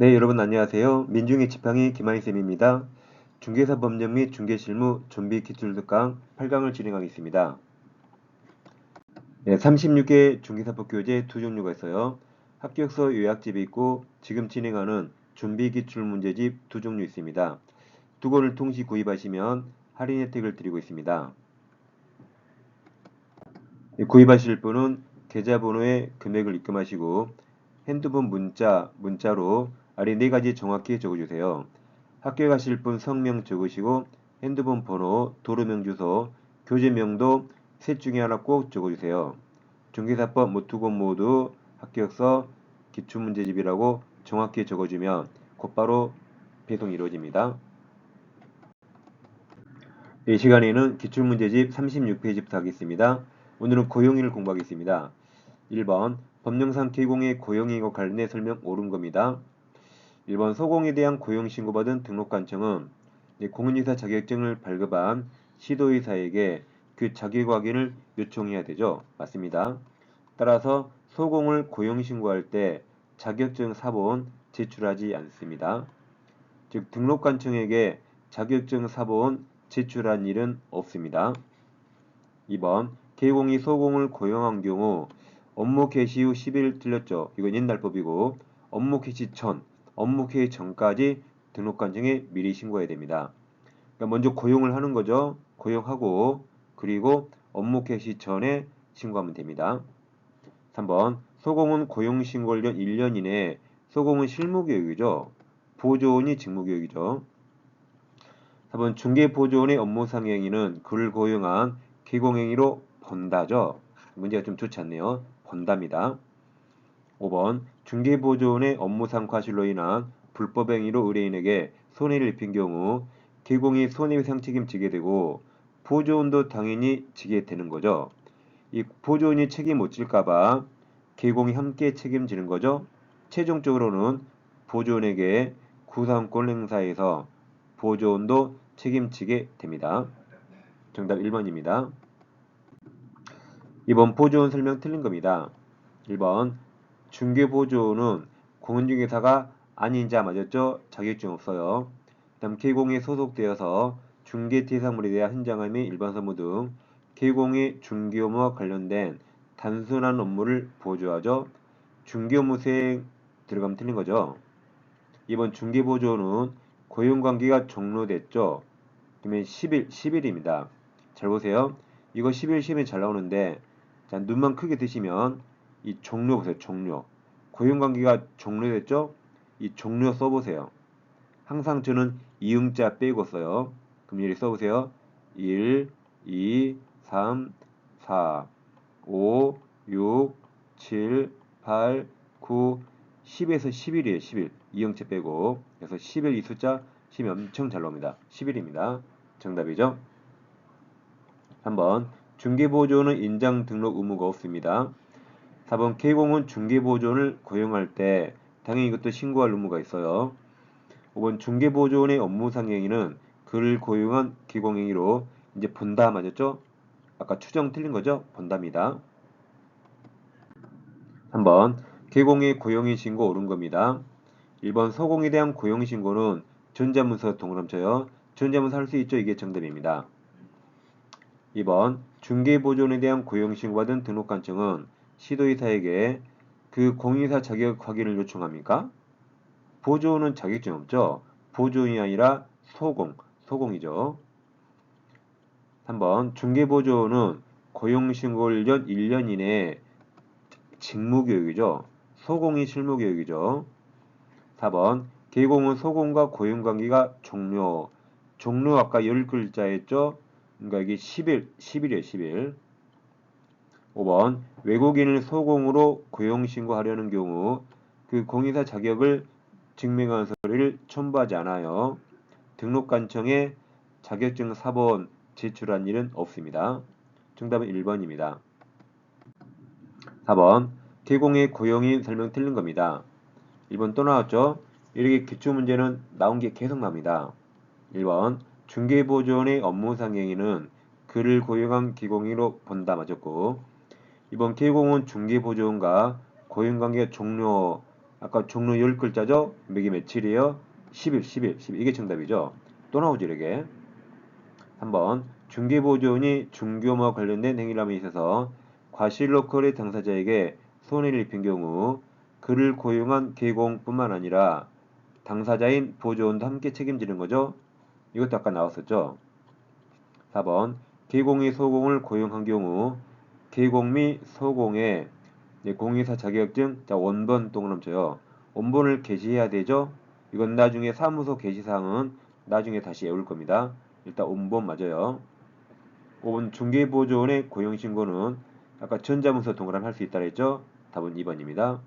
네, 여러분 안녕하세요. 민중의 지팡이 김하희쌤입니다. 중개사 법령 및 중개실무 좀비 기술 특강 8강을 진행하겠습니다. 네, 36개 중개사법 교재 두 종류가 있어요. 합격서 요약집이 있고 지금 진행하는 준비 기출 문제집 두 종류 있습니다. 두 권을 동시 구입하시면 할인 혜택을 드리고 있습니다. 네, 구입하실 분은 계좌번호에 금액을 입금하시고 핸드폰 문자, 문자로 아래 네 가지 정확히 적어주세요. 학교에 가실 분 성명 적으시고 핸드폰 번호, 도로명 주소, 교재명도 셋 중에 하나 꼭 적어주세요. 중개사법 모투권 모두 합격서 기출문제집이라고 정확히 적어주면 곧바로 배송이 이루어집니다. 이 시간에는 기출문제집 36페이지 부터 하겠습니다. 오늘은 고용인을 공부하겠습니다. 1번 법령상 개공의 고용인과 관련해 설명 옳은 겁니다. 1번 소공에 대한 고용신고받은 등록관청은 공인이사 자격증을 발급한 시도의사에게 그 자격 확인을 요청해야 되죠. 맞습니다. 따라서 소공을 고용신고할 때 자격증 사본 제출하지 않습니다. 즉 등록관청에게 자격증 사본 제출한 일은 없습니다. 2번 개공이 소공을 고용한 경우 업무 개시 후 10일 틀렸죠. 이건 옛날 법이고 업무 개시 전, 업무 개시 전까지 등록관청에 미리 신고해야 됩니다. 그러니까 먼저 고용을 하는 거죠. 고용하고 그리고 업무 개시 전에 신고하면 됩니다. 3번 소공은 고용 신고를 1년 이내 소공은 실무 교육이죠. 보조원이 직무 교육이죠. 4번 중개 보조원의 업무상 행위는 그를 고용한 기공행위로 번다죠. 문제가 좀 좋지 않네요. 번답니다. 5번 중개보조원의 업무상 과실로 인한 불법 행위로 의뢰인에게 손해를 입힌 경우 개공이 손해배상 책임 지게 되고 보조원도 당연히 지게 되는 거죠. 이 보조원이 책임 못 질까봐 개공이 함께 책임지는 거죠. 최종적으로는 보조원에게 구상권 행사에서 보조원도 책임지게 됩니다. 정답 1번입니다. 이번 보조원 설명 틀린 겁니다. 1번 중개보조원은 공인중개사가 아닌 자 맞았죠? 자격증 없어요. 다음 개공에 소속되어서 중개 대상물에 대한 현장화 및 일반 사무 등 개공의 중개 업무와 관련된 단순한 업무를 보조하죠. 중개 업무 수행 들어가면 틀린 거죠. 이번 중개 보조는 고용 관계가 종료됐죠. 그러면 10일 10일입니다. 잘 보세요. 이거 10일 시험에 잘 나오는데 자, 눈만 크게 뜨시면 이 종료 보세요. 종료. 고용 관계가 종료됐죠? 이 종료 써보세요. 항상 저는 이응자 빼고 써요. 그럼 여기 써보세요. 1, 2, 3, 4, 5, 6, 7, 8, 9, 10에서 11이에요. 11. 이응자 빼고. 그래서 11 이 숫자 시면 엄청 잘 나옵니다. 11입니다. 정답이죠? 한번 중개보조는 인장 등록 의무가 없습니다. 4번 K공은 중개보조원을 고용할 때 당연히 이것도 신고할 의무가 있어요. 5번 중개보조원의 업무상 행위는 그를 고용한 기공행위로 이제 본다 맞았죠? 아까 추정 틀린 거죠? 본답니다. 3번 개공의 고용인 신고 옳은 겁니다. 1번 소공에 대한 고용 신고는 전자문서 동그라쳐요. 전자문서 할 수 있죠? 이게 정답입니다. 2번 중개보존에 대한 고용 신고받은 등록관청은 시도의사에게 그 공인사 자격 확인을 요청합니까? 보조는 자격증 없죠? 보조인이 아니라 소공, 소공이죠. 3번 중개보조는 고용신고를 전 1년 이내에 직무교육이죠. 소공이 실무교육이죠. 4번 개공은 소공과 고용관계가 종료. 종료 아까 열 글자였죠? 그러니까 이게 10일, 10일이에요, 10일. 5번 외국인을 소공으로 고용신고하려는 경우 그 공인사 자격을 증명하는 서류를 첨부하지 않아요. 등록관청에 자격증 사본 제출한 일은 없습니다. 정답은 1번입니다. 4번 개공의 고용인 설명 틀린 겁니다. 1번 또 나왔죠? 이렇게 기출문제는 나온 게 계속 납니다. 1번 중개보조원의 업무상 행위는 그를 고용한 기공으로 본다 맞았고 이번 개공은 중개보조원과 고용관계 종료 아까 종로 10글자죠? 맥이 며칠이에요? 10일, 10일, 10일. 이게 정답이죠. 또 나오죠, 이렇게. 3번 중개보조원이 중개업무와 관련된 행위람에 있어서 과실로컬의 당사자에게 손해를 입힌 경우 그를 고용한 계공뿐만 아니라 당사자인 보조원도 함께 책임지는 거죠. 이것도 아까 나왔었죠. 4번 계공이 소공을 고용한 경우 계공 및 소공의 공인사 자격증 자 원본 동그라미쳐요. 원본을 게시해야 되죠. 이건 나중에 사무소 게시사항은 나중에 다시 외울 겁니다. 일단 원본 맞아요. 5번 중개보조원의 고용신고는 아까 전자문서 동그라미 할 수 있다 그랬죠? 답은 2번입니다.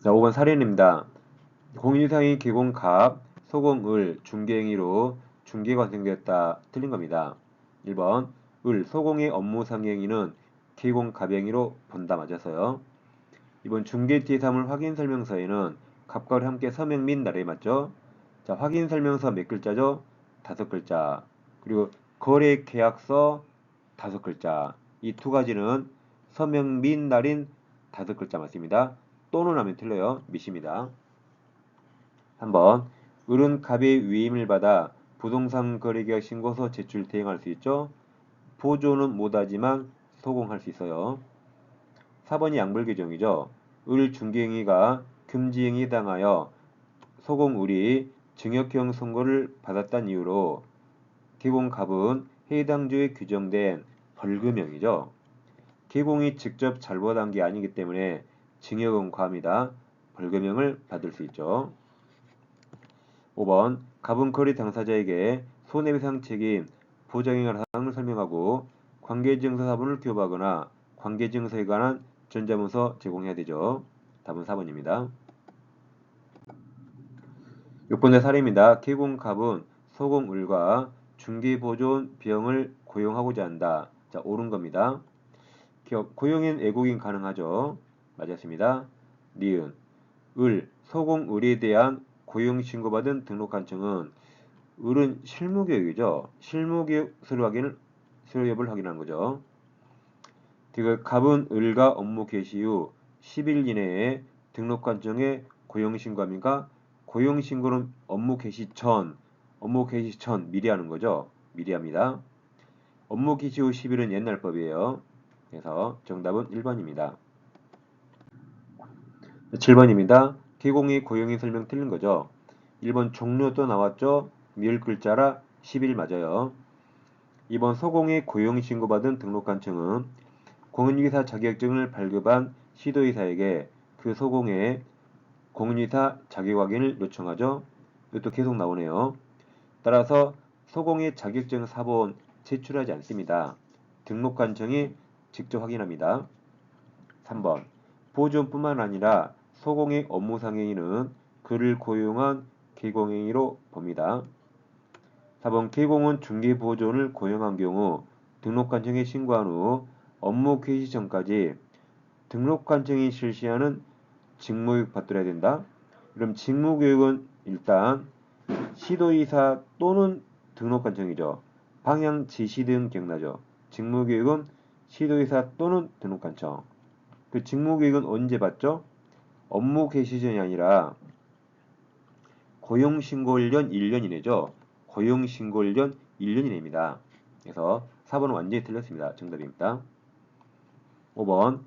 자, 5번 사례입니다. 공인상의 계공갑, 소공을 중개행위로 중개가 생겼다. 틀린 겁니다. 1번 을, 소공의 업무 상행위는 계공갑행위로 본다. 맞아서요. 이번 중개제사물 확인 설명서에는 갑과를 함께 서명 및 날에 맞죠? 자, 확인 설명서 몇 글자죠? 다섯 글자. 그리고 거래 계약서 다섯 글자. 이 두 가지는 서명 및 날인 다섯 글자 맞습니다. 또는 하면 틀려요. 미십니다. 한번 을은 갑의 위임을 받아 부동산 거래계약 신고서 제출 대행할 수 있죠. 보조는 못하지만 소공할 수 있어요. 4번이 양벌 규정이죠. 을 중개행위가 금지행위 당하여 소공을이 증역형 선고를 받았다는 이유로 개공갑은 해당 주에 규정된 벌금형이죠. 개공이 직접 잘못한 게 아니기 때문에 징역은 과합니다. 벌금형을 받을 수 있죠. 5번 가분거리 당사자에게 손해배상 책임 보장행위 사항을 설명하고 관계증서 사본을 교부하거나 관계증서에 관한 전자문서 제공해야 되죠. 답은 4번입니다. 6번의 사례입니다. 개공갑은 소공을과 중개보존 비용을 고용하고자 한다. 자, 옳은 겁니다. 기업, 고용인 애국인 가능하죠. 맞았습니다. 니은 을 소공을에 대한 고용 신고받은 등록관청은 을은 실무교육이죠. 실무교육 서류 확인을 서류 여부를 확인하는 거죠. 그 갑은 을과 업무 개시 후 10일 이내에 등록관청에 고용 신고합니까? 고용 신고는 업무 개시 전, 업무 개시 전 미리 하는 거죠. 미리 합니다. 업무 개시 후 10일은 옛날 법이에요. 그래서 정답은 1번입니다. 7번입니다. 개공이 고용인 설명 틀린 거죠. 1번 종료 또 나왔죠. 미을 글자라 10일 맞아요. 2번 소공의 고용 신고받은 등록관청은 공인위사 자격증을 발급한 시도의사에게 그 소공의 공인위사 자격 확인을 요청하죠. 이것도 계속 나오네요. 따라서 소공의 자격증 사본 제출하지 않습니다. 등록관청이 직접 확인합니다. 3번 보존뿐만 아니라 소공의 업무상행위는 그를 고용한 개공행위로 봅니다. 4번 개공은 중개보존을 고용한 경우 등록관청에 신고한 후 업무 개시 전까지 등록관청이 실시하는 직무교육 받들어야 된다. 그럼 직무교육은 일단 시도이사 또는 등록관청이죠. 방향 지시 등 기억나죠. 직무교육은 시도이사 또는 등록관청. 그 직무교육은 언제 받죠? 업무 개시 전이 아니라 고용신고일년 1년 이내죠. 고용신고일년 1년 이내입니다. 그래서 4번은 완전히 틀렸습니다. 정답입니다. 5번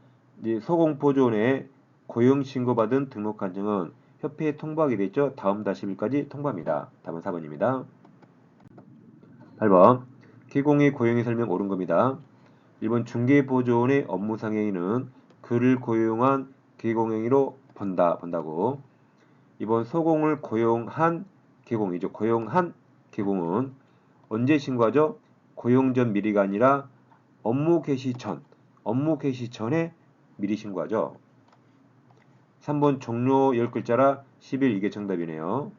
소공보조원에 고용신고받은 등록관청은 협회에 통보하게 되죠. 다음 달 10일까지 통보합니다. 답은 4번입니다. 8번 개공의 고용의 설명 옳은 겁니다. 1번 중개보조원의 업무상 행위는 그를 고용한 개공행위로 본다, 본다고. 이번 소공을 고용한 개공이죠. 고용한 개공은 언제 신고하죠? 고용 전 미리가 아니라 업무 개시 전, 업무 개시 전에 미리 신고하죠. 3번 종료 10글자라 10일 이게 정답이네요.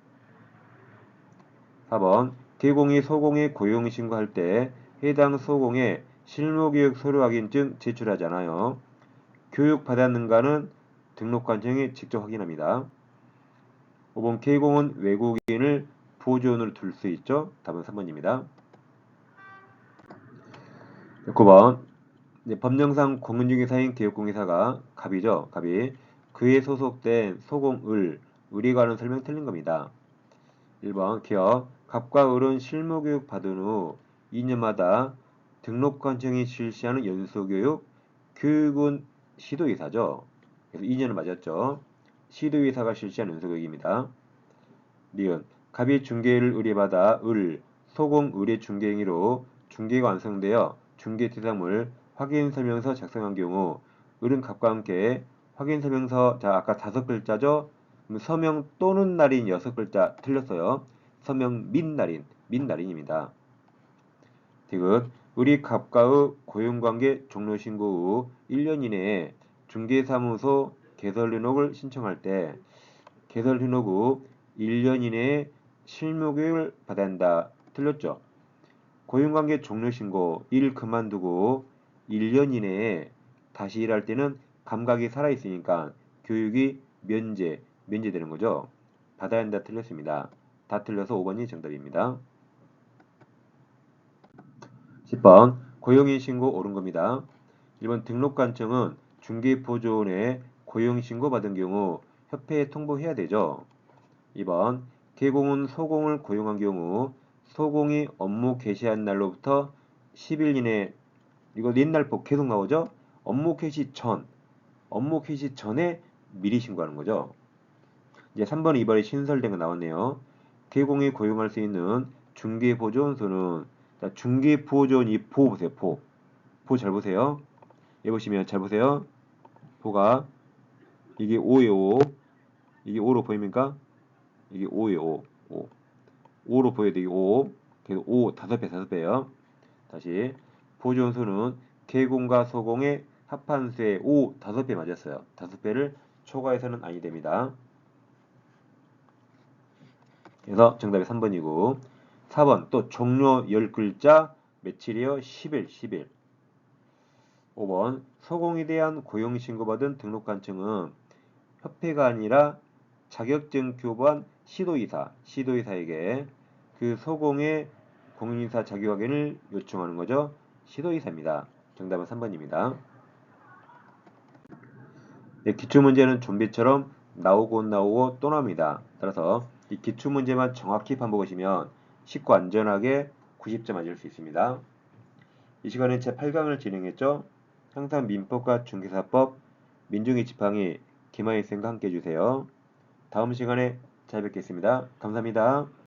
4번 개공이 소공에 고용 신고할 때 해당 소공에 실무교육 서류 확인증 제출하잖아요. 교육 받았는가는 등록관청이 직접 확인합니다. 5번 개공은 외국인을 보조원으로 둘 수 있죠. 답은 3번입니다. 9번 법령상 공인중개사인 개업공개사가 갑이죠. 갑이 그에 소속된 소공 을, 을에 관한 설명 틀린 겁니다. 1번 기업 갑과 을은 실무교육 받은 후 2년마다 등록관청이 실시하는 연수교육 교육은 시도이사죠. 그래서 2년을 맞았죠. 시도이사가 실시한 연수교육입니다. 니은 갑이 중개를 의뢰받아 을, 소공 의뢰 중개행위로 중개가 완성되어 중개 대상물 확인 설명서 작성한 경우 을은 갑과 함께 확인 설명서 자 아까 다섯 글자죠. 서명 또는 날인 여섯 글자 틀렸어요. 서명 민 날인 민 날인입니다. 디귿 우리 갑과의 고용관계 종료 신고 후 1년 이내에 중개사무소 개설 등록을 신청할 때 개설 등록 후 1년 이내에 실무교육을 받아야 한다. 틀렸죠? 고용관계 종료 신고 일 그만두고 1년 이내에 다시 일할 때는 감각이 살아있으니까 교육이 면제, 면제되는 거죠. 받아야 한다 틀렸습니다. 다 틀려서 5번이 정답입니다. 10번 고용인 신고 옳은 겁니다. 1번 등록관청은 중개보조원에 고용신고 받은 경우 협회에 통보해야 되죠. 2번 개공은 소공을 고용한 경우 소공이 업무 개시한 날로부터 10일 이내 이거 옛날법 계속 나오죠. 업무 개시 전 업무 개시 전에 미리 신고하는 거죠. 이제 3번 2번에 신설된 거 나왔네요. 개공이 고용할 수 있는 중개보조원수는 자, 중개보조원이 보 보세요. 보. 보 잘 보세요. 여기 보시면 잘 보세요. 보가 이게 5예요. 5. 이게 5로 보입니까? 이게 5예요. 5. 5. 5로 보여야 되게 5. 그래서 5 다섯 배 다섯 배요. 다시 보조원수는 개공과 소공의 합한수의 5 다섯 배 맞았어요. 다섯 배를 초과해서는 아니 됩니다. 그래서 정답이 3번이고 4번 또 종료 10글자 며칠이요? 10일 10일 5번 소공에 대한 고용신고받은 등록관청은 협회가 아니라 자격증 교부한 시도이사, 시도이사에게 그 소공의 공인이사 자격 확인을 요청하는 거죠. 시도이사입니다. 정답은 3번입니다. 네, 기출문제는 좀비처럼 나오고 나오고 또 나옵니다. 따라서 이 기출문제만 정확히 반복하시면 쉽고 안전하게 90점 맞을 수 있습니다. 이 시간에 제8강을 진행했죠. 항상 민법과 중개사법, 민중의 지팡이 김하희 쌤과 함께 해주세요. 다음 시간에 잘 뵙겠습니다. 감사합니다.